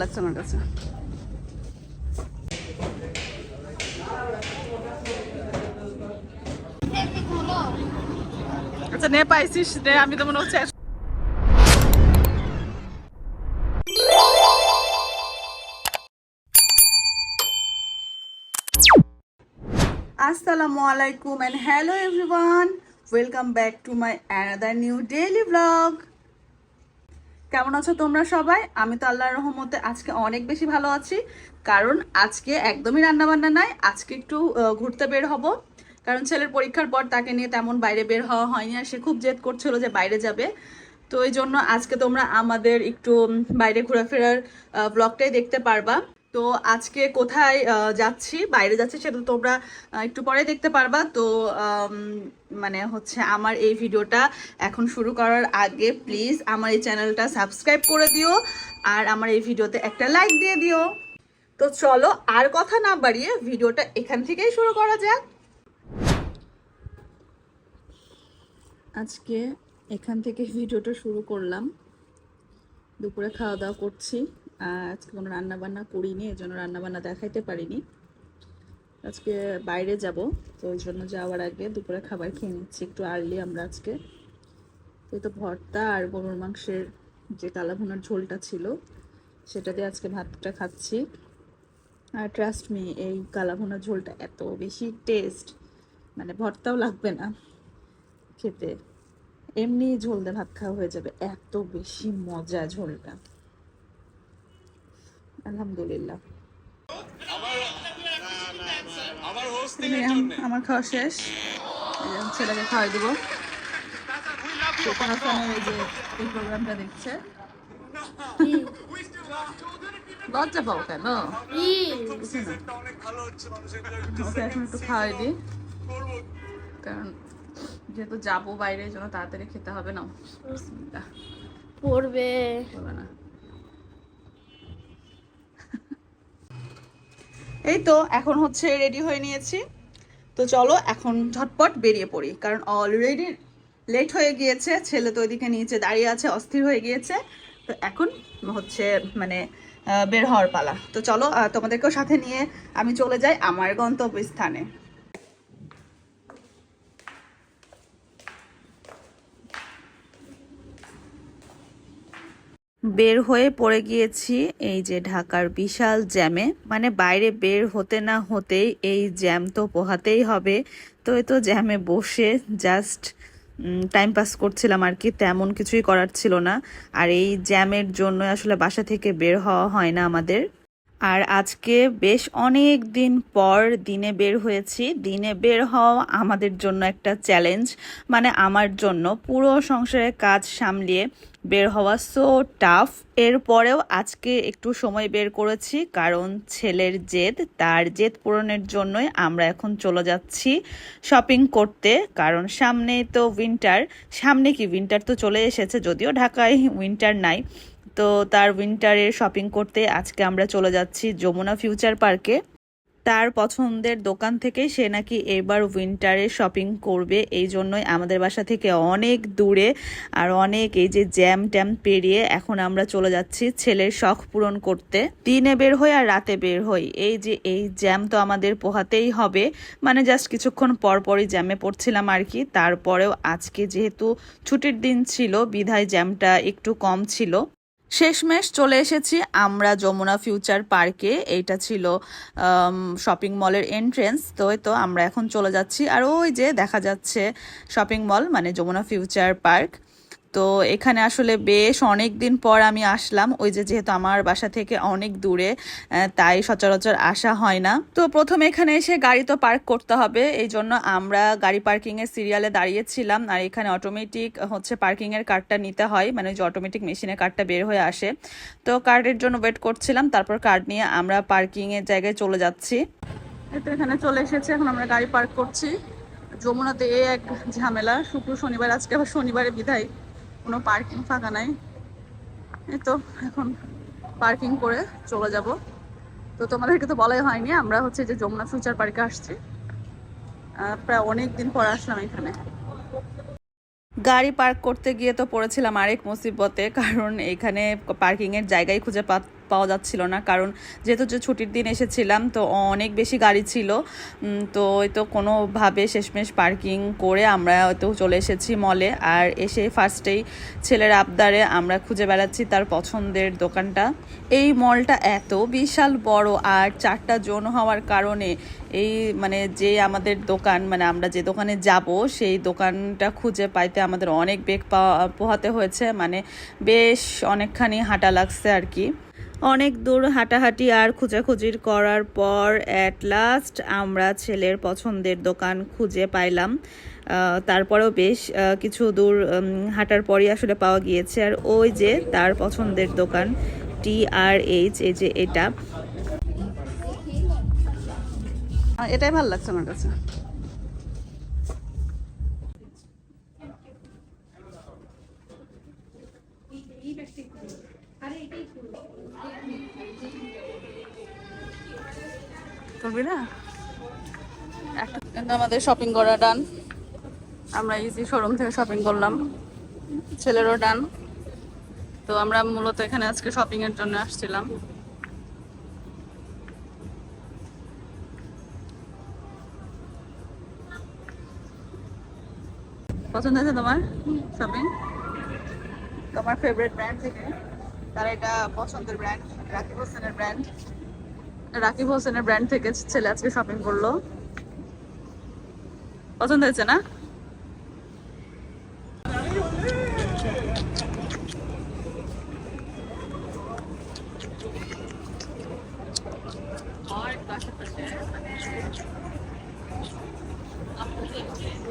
লাগছে আমার কাছে। আচ্ছা নে পাইছিস আমি তো মনে হচ্ছে আসসালামু আলাইকুম and hello everyone welcome back to my another new daily blog কেমন আছো তোমরা সবাই? আমি তো আল্লাহর রহমতে আজকে অনেক বেশি ভালো আছি। কারণ আজকে একদমই রান্না বান্না নাই, আজকে একটু ঘুরতে বের হব। কারণ ছেলের পরীক্ষার পর তাকে নিয়ে তেমন বাইরে বের হওয়া হয়নি আর সে খুব জেদ করছিল যে বাইরে যাবে। তো এই জন্য আজকে তোমরা আমাদের একটু বাইরে ঘোরাফেরার ব্লগটাই দেখতে পারবা। তো আজকে কোথায় যাচ্ছি, বাইরে যাচ্ছি সেটা তোমরা একটু পরে দেখতে পারবা। তো মানে হচ্ছে আমার এই ভিডিওটা এখন শুরু করার আগে প্লিজ আমার এই চ্যানেলটা সাবস্ক্রাইব করে দিও আর আমার এই ভিডিওতে একটা লাইক দিয়ে দিও। তো চলো আর কথা না বাড়িয়ে ভিডিওটা এখান থেকেই শুরু করা যাক। আজকে এখান থেকে ভিডিওটা শুরু করলাম। দুপুরে খাওয়া দাওয়া করছি। আজকে কোনো রান্না বান্না করিনি এই জন্য রান্না বান্না দেখাইতে পারিনি। আজকে বাইরে যাব, তো ওই জন্য যাওয়ার আগে দুপুরে খাবার খেয়ে নিচ্ছি, একটু আর্লি আমরা আজকে। তো তো ভর্তা আর গরুর মাংসের যে কালা ভুনার ঝোলটা ছিল, সেটা দিয়ে আজকে ভাতটা খাচ্ছি। আর ট্রাস্ট মি এই কালা ভুনার ঝোলটা এত বেশি টেস্ট মানে ভর্তাও লাগবে না খেতে। এমনি ঝোল দিয়ে ভাত খাওয়া হয়ে যাবে, এত বেশি মজা ঝোলটা। আলহামদুলিল্লাহ। আমার খাওয়া শেষ। ছেলেকে খাওয়াই দেবো। এই যে এই প্রোগ্রামটা দেখছে। লজ্জা পাও কেন? ওকে এখন একটু খাওয়াই দিই। কারণ যেহেতু যাব বাইরে জন্য তাড়াতাড়ি খেতে হবে না। বিসমিল্লাহ। পড়বে। বলবে না। এই তো, এখন হচ্ছে রেডি হয়ে নিয়েছি। তো চলো, এখন ঝটপট বেরিয়ে পড়ি, কারণ অলরেডি লেট হয়ে গিয়েছে, ছেলে তো ওইদিকে নিচে দাঁড়িয়ে আছে, অস্থির হয়ে গিয়েছে। তো এখন হচ্ছে মানে বের হওয়ার পালা। তো চলো তোমাদেরকেও সাথে নিয়ে আমি চলে যাই আমার গন্তব্যস্থানে। বের হয়ে পড়ে গিয়েছি এই যে ঢাকার বিশাল জ্যামে। মানে বাইরে বের হতে না হতেই এই জ্যাম তো পোহাতেই হবে। তো এই তো জ্যামে বসে জাস্ট টাইম পাস করছিলাম আর কি, তেমন কিছুই করার ছিল না। আর এই জ্যামের জন্য আসলে বাসা থেকে বের হওয়া হয় না আমাদের। আর আজকে বেশ অনেক দিন পর দিনে বের হয়েছি। দিনে বের হওয়া আমাদের জন্য একটা চ্যালেঞ্জ মানে আমার জন্য পুরো সংসারের কাজ সামলিয়ে বের হওয়া সো টাফ এরপরেও আজকে একটু সময় বের করেছি, কারণ ছেলের জেদ, তার জেদ পূরণের জন্যই আমরা এখন চলে যাচ্ছি শপিং করতে, কারণ সামনে তো উইন্টার সামনে কি উইন্টার তো চলে এসেছে, যদিও ঢাকায় উইন্টার নাই। তো তার উইন্টারের শপিং করতে আজকে আমরা চলে যাচ্ছি যমুনা ফিউচার পার্কে তার পছন্দের দোকান থেকে সে নাকি এবার উইন্টারে শপিং করবে। এই জন্যই আমাদের বাসা থেকে অনেক দূরে আর অনেক এই যে জ্যাম ট্যাম পেরিয়ে এখন আমরা চলে যাচ্ছি ছেলের শখ পূরণ করতে। দিনে বের হই আর রাতে বের হই। এই যে এই জ্যাম তো আমাদের পোহাতেই হবে। মানে জাস্ট কিছুক্ষণ পর পরই জ্যামে পড়ছিলাম আর কি। তারপরেও আজকে যেহেতু ছুটির দিন ছিল, বিধায় জ্যামটা একটু কম ছিল। শেষমেশ চলে এসেছি আমরা যমুনা ফিউচার পার্কে। এইটা ছিল শপিং মলের এন্ট্রেন্স তো তো আমরা এখন চলে যাচ্ছি। আর ওই যে দেখা যাচ্ছে শপিং মল মানে যমুনা ফিউচার পার্ক। তো এখানে আসলে বেশ অনেক দিন পর আমি আসলাম। ওই যে যেহেতু আমার বাসা থেকে অনেক দূরে তাই সচরাচর আসা হয় না। তো প্রথমে এখানে এসে গাড়ি তো পার্ক করতে হবে, এই জন্য আমরা গাড়ি পার্কিং এর সিরিয়ালে দাঁড়িয়েছিলাম। আর এখানে অটোমেটিক হচ্ছে পার্কিং এর কার্ডটা নিতে হয় মানে যে অটোমেটিক মেশিনের কার্ডটা বের হয়ে আসে। তো কার্ডের জন্য ওয়েট করছিলাম, তারপর কার্ড নিয়ে আমরা পার্কিং এর জায়গায় চলে যাচ্ছি। তো এখানে চলে এসেছে, এখন আমরা গাড়ি পার্ক করছি। যমুনাতে এই এক ঝামেলা, শুক্র শনিবার, আজকে আবার শনিবারে বিধায় কোনো পার্কিং ফাঁকা নাই। এই তো এখন পার্কিং করে চলে যাব। তো তোমাদেরকে তো বলাই হয়নি, আমরা হচ্ছে যে যমুনা ফিউচার পার্কে আসছি। প্রায় অনেক দিন পর আসলাম এখানে। গাড়ি পার্ক করতে গিয়ে তো পড়েছিলাম আরেক মুসিবতে, কারণ এখানে পার্কিংয়ের জায়গাই খুঁজে পা- পাওয়া যাচ্ছিল না। কারণ যেহেতু যে ছুটির দিন এসেছিলাম, তো অনেক বেশি গাড়ি ছিল। তো তো কোনোভাবে শেষমেশ পার্কিং করে আমরা হয়তো চলে এসেছি মলে। আর এসে ফার্স্টেই ছেলের আবদারে আমরা খুঁজে বেড়াচ্ছি তার পছন্দের দোকানটা। এই মলটা এত বিশাল বড় আর চারটা জোন হওয়ার কারণে এই মানে যে আমাদের দোকান মানে আমরা যে দোকানে যাব, সেই দোকানটা খুঁজে পাইতে আমাদের অনেক বেগ পোহাতে হয়েছে। মানে বেশ অনেকখানি হাঁটা লাগছে আর কি। অনেক দূর হাঁটাহাঁটি আর খোঁজাখুঁজির করার পর অ্যাট লাস্ট আমরা ছেলের পছন্দের দোকান খুঁজে পাইলাম। তারপরেও বেশ কিছু দূর হাঁটার পরই আসলে পাওয়া গিয়েছে। আর ওই যে তার পছন্দের দোকান টি আর এইচ এই যে এটা। এটাই ভালো লাগছে আমার কাছে। করবি না? আমাদের শপিং করা ডান আমরা ইজি শোরুম থেকে শপিং করলাম। ছেলেরও ডান তো আমরা মূলত এখানে আজকে শপিং এর জন্য আসছিলাম। পছন্দ হয়েছে তোমার শপিং তোমার ফেভারিট ব্র্যান্ড থেকে? তার এটা পছন্দের ব্র্যান্ড রাকিব হোসেনের ব্র্যান্ড রাকিব হোসেনের ব্র্যান্ড থেকে ছেলে আজকে শপিং করল। পছন্দ হয়েছে না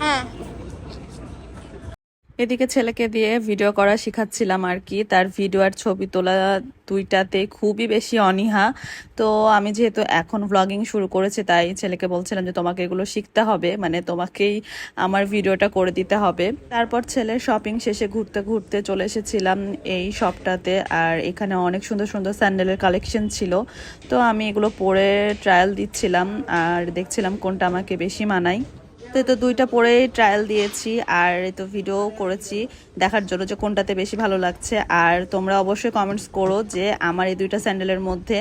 হ্যাঁ এদিকে ছেলেকে দিয়ে ভিডিও করা শেখাচ্ছিলাম আর কি। তার ভিডিও আর ছবি তোলা দুইটাতে খুবই বেশি অনীহা। তো আমি যেহেতু এখন ভ্লগিং শুরু করেছি, তাই ছেলেকে বলছিলাম যে, তোমাকে এগুলো শিখতে হবে। মানে তোমাকেই আমার ভিডিওটা করে দিতে হবে। তারপর ছেলের শপিং শেষে ঘুরতে ঘুরতে চলে এসেছিলাম এই শপটাতে আর এখানে অনেক সুন্দর সুন্দর স্যান্ডেলের কালেকশন ছিল। তো আমি এগুলো পরে ট্রায়াল দিচ্ছিলাম। আর দেখছিলাম কোনটা আমাকে বেশি মানায়। তো তো দুইটা পরে ট্রায়াল দিয়েছি আর তো ভিডিও করেছি দেখার জন্য যে কোনটাতে বেশি ভালো লাগছে। আর তোমরা অবশ্যই কমেন্টস করো যে আমার এই দুইটা স্যান্ডেলের মধ্যে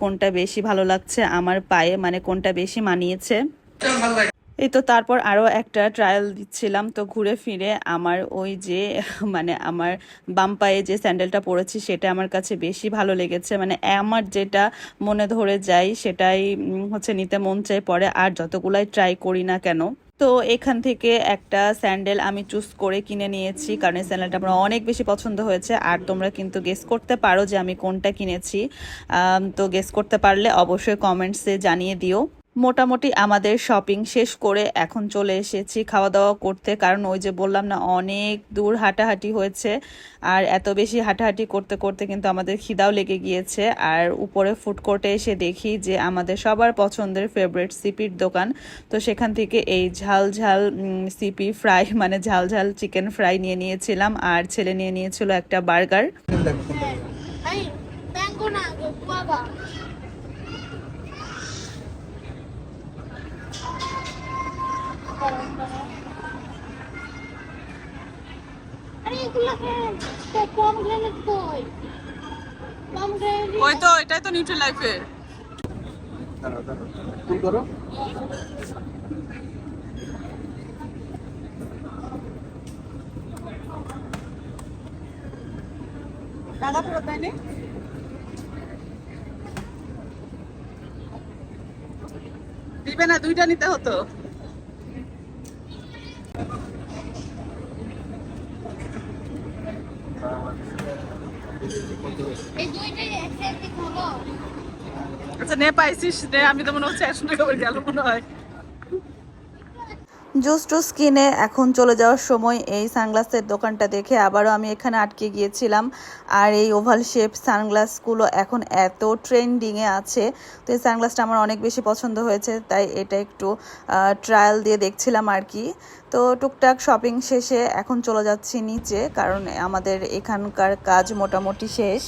কোনটা বেশি ভালো লাগছে, আমার পায়ে মানে কোনটা বেশি মানিয়েছে। এই তো তারপর আরও একটা ট্রায়াল দিচ্ছিলাম, তো ঘুরে ফিরে আমার ওই যে মানে আমার বাম পায়ে যে স্যান্ডেলটা পরেছি সেটা আমার কাছে বেশি ভালো লেগেছে। মানে আমার যেটা মনে ধরে যায় সেটাই হচ্ছে নিতে মন চাই পরে, আর যতগুলাই ট্রাই করি না কেন। তো এখান থেকে একটা স্যান্ডেল আমি চুজ করে কিনে নিয়েছি, কারণ এই স্যান্ডেলটা আমার অনেক বেশি পছন্দ হয়েছে। আর তোমরা কিন্তু গেস করতে পারো যে আমি কোনটা কিনেছি। তো গেস করতে পারলে অবশ্যই কমেন্টসে জানিয়ে দিও। মোটামুটি আমাদের শপিং শেষ করে এখন চলে এসেছি খাওয়া দাওয়া করতে। কারণ ওই যে বললাম না, অনেক দূর হাঁটাহাঁটি হয়েছে। আর এত বেশি হাঁটাহাঁটি করতে করতে কিন্তু আমাদের খিদাও লেগে গিয়েছে। আর উপরে ফুড কোর্টে এসে দেখি যে আমাদের সবার পছন্দের ফেভারিট সিপির দোকান। তো সেখান থেকে এই ঝাল ঝাল সিপি ফ্রাই মানে ঝাল ঝাল চিকেন ফ্রাই নিয়ে নিয়েছিলাম। আর ছেলে নিয়ে নিয়েছিল একটা বার্গার আরে এগুলো তো কম গ্রেনেড কই কম গ্রেনেড ওই তো এটাই তো নিউট্রি লাইফের ফুল করো। টাকা ফেরত দেয়নি দিবে না দুইটা নিতে হতো এই দুইটাই একসাথে খাব আচ্ছা নে পাইছিস নে আমি তো মনে হচ্ছে একশো টাকা করে গেল মনে হয়। জুস টুস কিনে এখন চলে যাওয়ার সময় এই সানগ্লাসের দোকানটা দেখে আবারও আমি এখানে আটকে গিয়েছিলাম। আর এই ওভাল শেপ সানগ্লাসগুলো এখন এত ট্রেন্ডিংয়ে আছে, তো এই সানগ্লাসটা আমার অনেক বেশি পছন্দ হয়েছে, তাই এটা একটু ট্রায়াল দিয়ে দেখছিলাম আর কি। তো টুকটাক শপিং শেষে এখন চলে যাচ্ছি নিচে, কারণ আমাদের এখানকার কাজ মোটামুটি শেষ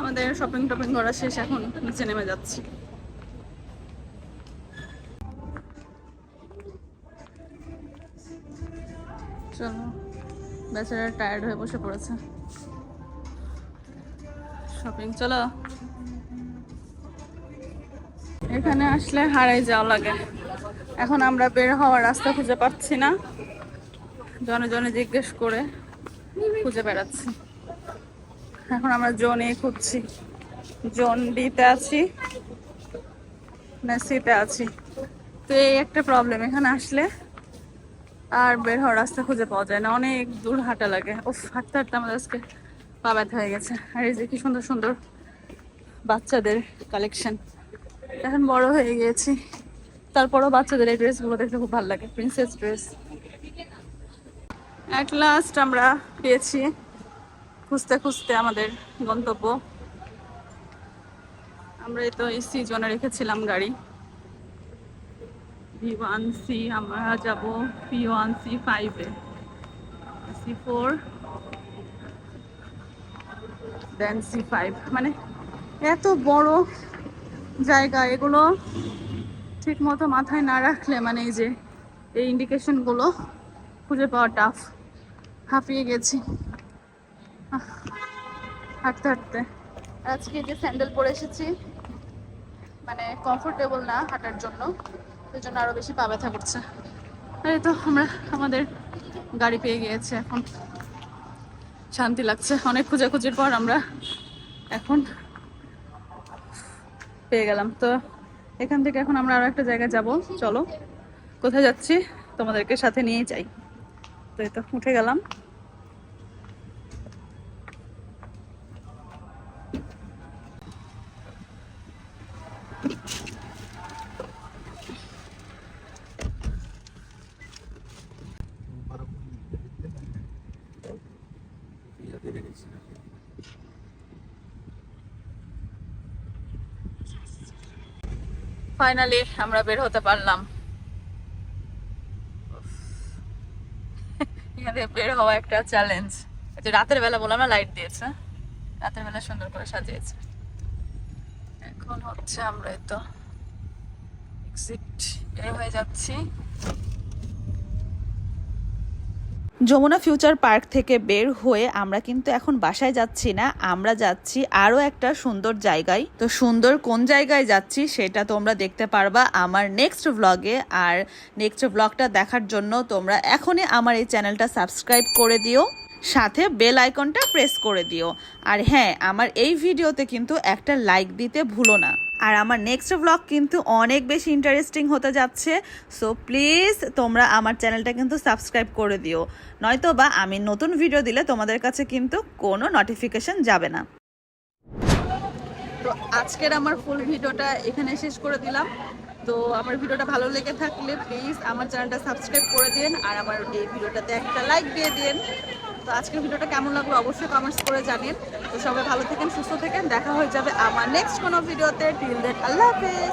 আমাদের শপিং টপিং করা শেষ, এখন নিচে নেমে যাচ্ছি। চলো, বেচারা টায়ার্ড হয়ে বসে পড়েছে। শপিং চলো। এখানে আসলে হারাই যাওয়া লাগে। এখন আমরা বের হওয়ার রাস্তা খুঁজে পাচ্ছি না। জনে জনে জিজ্ঞেস করে খুঁজে বেড়াচ্ছি। এখন আমরা জোন খুঁজছি। জোন ডিতে আছি না সিতে আছি। তো এই একটা প্রবলেম এখানে আসলে আর বের হওয়ার রাস্তা খুঁজে পাওয়া যায় না। অনেক দূর হাঁটা লাগে। ও হাঁটতে হাঁটতে আমাদের আজকে পা ব্যথা হয়ে গেছে। আর এই যে কি সুন্দর সুন্দর বাচ্চাদের কালেকশন এখন বড় হয়ে গিয়েছি। তারপরও বাচ্চাদের এই ড্রেসগুলো দেখতে খুব ভালো লাগে। প্রিন্সেস ড্রেস অ্যাট লাস্ট আমরা পেয়েছি খুঁজতে খুঁজতে আমাদের গন্তব্য। আমরা এই তো এই জোনে রেখেছিলাম গাড়ি। ভি ওয়ান সি আমরা যাব পি ওয়ান সি ফাইভে C four then C five মানে এত বড় জায়গা, এগুলো ঠিক মতো মাথায় না রাখলে মানে এই যে এই ইন্ডিকেশনগুলো খুঁজে পাওয়া টাফ হাঁপিয়ে গেছি। হাঁটতে হাঁটতে। আজকে যে স্যান্ডেল পরে এসেছি। মানে কমফোর্টেবল না হাঁটার জন্য সেই জন্য আরও বেশি পা ব্যথা করছে। আর তো আমরা আমাদের গাড়ি পেয়ে গিয়েছে এখন। শান্তি লাগছে, অনেক খোঁজাখুঁজির পর আমরা এখন পেয়ে গেলাম। তো এখান থেকে এখন আমরা আরও একটা জায়গায় যাব। চলো, কোথায় যাচ্ছি তোমাদেরকে সাথে নিয়েই যাই। তো এই তো, উঠে গেলাম। ফাইনালি আমরা বের হতে পারলাম। বের হওয়া একটা চ্যালেঞ্জ রাতের বেলা বললাম না লাইট দিয়েছে। রাতের বেলা সুন্দর করে সাজিয়েছে। এখন হচ্ছে আমরা তো এক্সিট বের হয়ে যাচ্ছি। যমুনা ফিউচার পার্ক থেকে বের হয়ে আমরা কিন্তু এখন বাসায় যাচ্ছি না, আমরা যাচ্ছি আরও একটা সুন্দর জায়গায়। তো সুন্দর কোন জায়গায় যাচ্ছি সেটা তোমরা দেখতে পারবা আমার নেক্সট ব্লগে আর নেক্সট ব্লগটা দেখার জন্য তোমরা এখনই আমার এই চ্যানেলটা সাবস্ক্রাইব করে দিও। সাথে বেল আইকনটা প্রেস করে দিও। আর হ্যাঁ আমার এই ভিডিওতে কিন্তু একটা লাইক দিতে ভুলো না। আর আমার নেক্সট ব্লগ কিন্তু অনেক বেশি ইন্টারেস্টিং হতে যাচ্ছে। সো প্লিজ তোমরা আমার চ্যানেলটা কিন্তু সাবস্ক্রাইব করে দিও। নয়তো বা আমি নতুন ভিডিও দিলে তোমাদের কাছে কিন্তু কোনো নোটিফিকেশন যাবে না। তো আজকের আমার ফুল ভিডিওটা এখানে শেষ করে দিলাম। তো আমার ভিডিওটা ভালো লেগে থাকলে প্লিজ আমার চ্যানেলটা সাবস্ক্রাইব করে দিন। আর আমার এই ভিডিওটাতে একটা লাইক দিয়ে দিন। তো আজকের ভিডিওটা কেমন লাগল অবশ্যই কমেন্টস করে জানেন। তো সবাই ভালো থাকেন, সুস্থ থাকেন। দেখা হয়ে যাবে আমার নেক্সট কোনো ভিডিওতে। টিল দেন আল্লাহ হাফেজ।